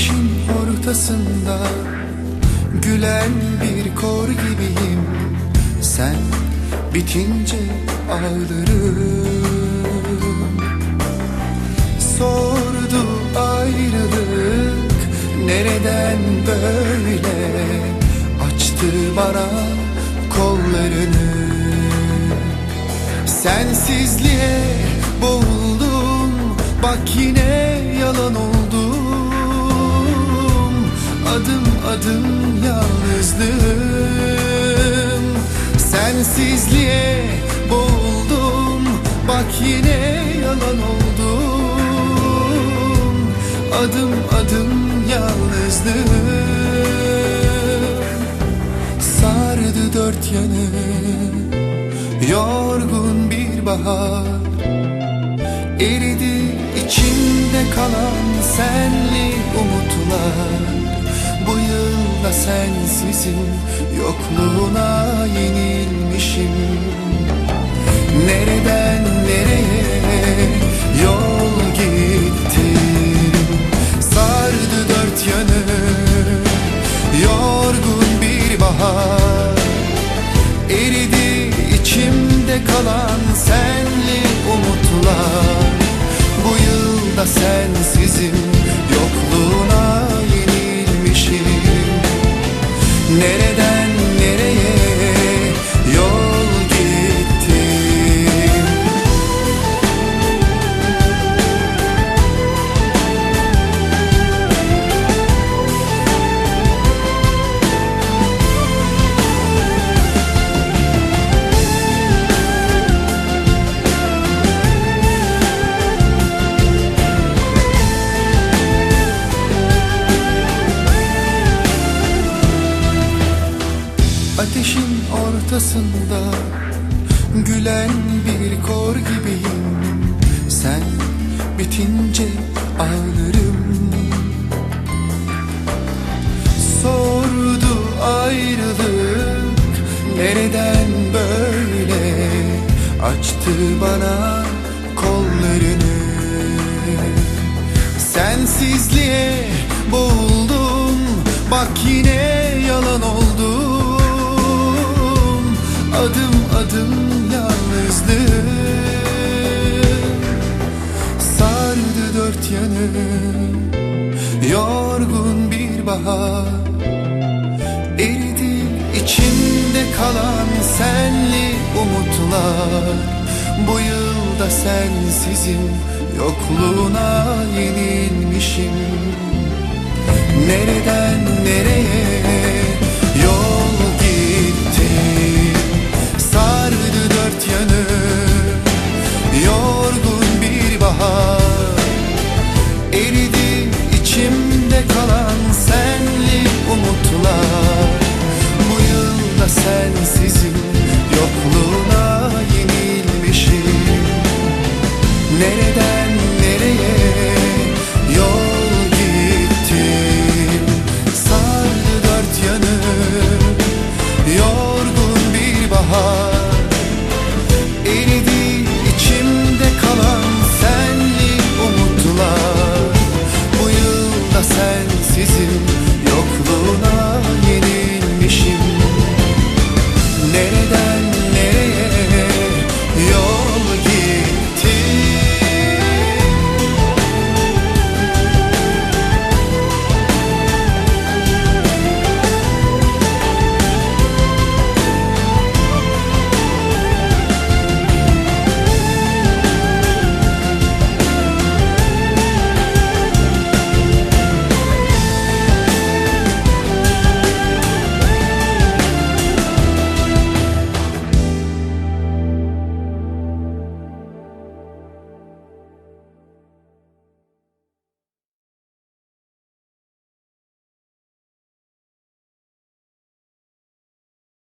Ateşin ortasında Gülen bir kor gibiyim. Sen bitince ağlarım. Sordu ayrılık Nereden böyle? Açtı bana kollarını. Sensizliğe boğuldum Bak yine yalan oldum Adım adım yalnızlığım. Sensizliğe boğuldum Bak yine yalan oldum. Adım adım yalnızlığım. Sardı dört yanı Yorgun bir bahar. Eridi içimde kalan senli sensizin yokluğuna yenilmişim. Nereden nereye yol gittim? Sardı dört yanı yorgun bir bahar. Eridi içimde kalan senli umutlar. Bu yılda sensizim Ateşin ortasında Gülen bir kor gibiyim. Sen bitince ağlarım. Sordu ayrılık Nereden böyle? Açtı bana kollarını. Sensizliğe boğuldum Bak yine yalan Sardı dört yanı Yorgun bir bahar. Eridi içimde kalan senli umutlar. Bu yılda sensizim yokluğuna yenilmişim. Nereden nereye sensizim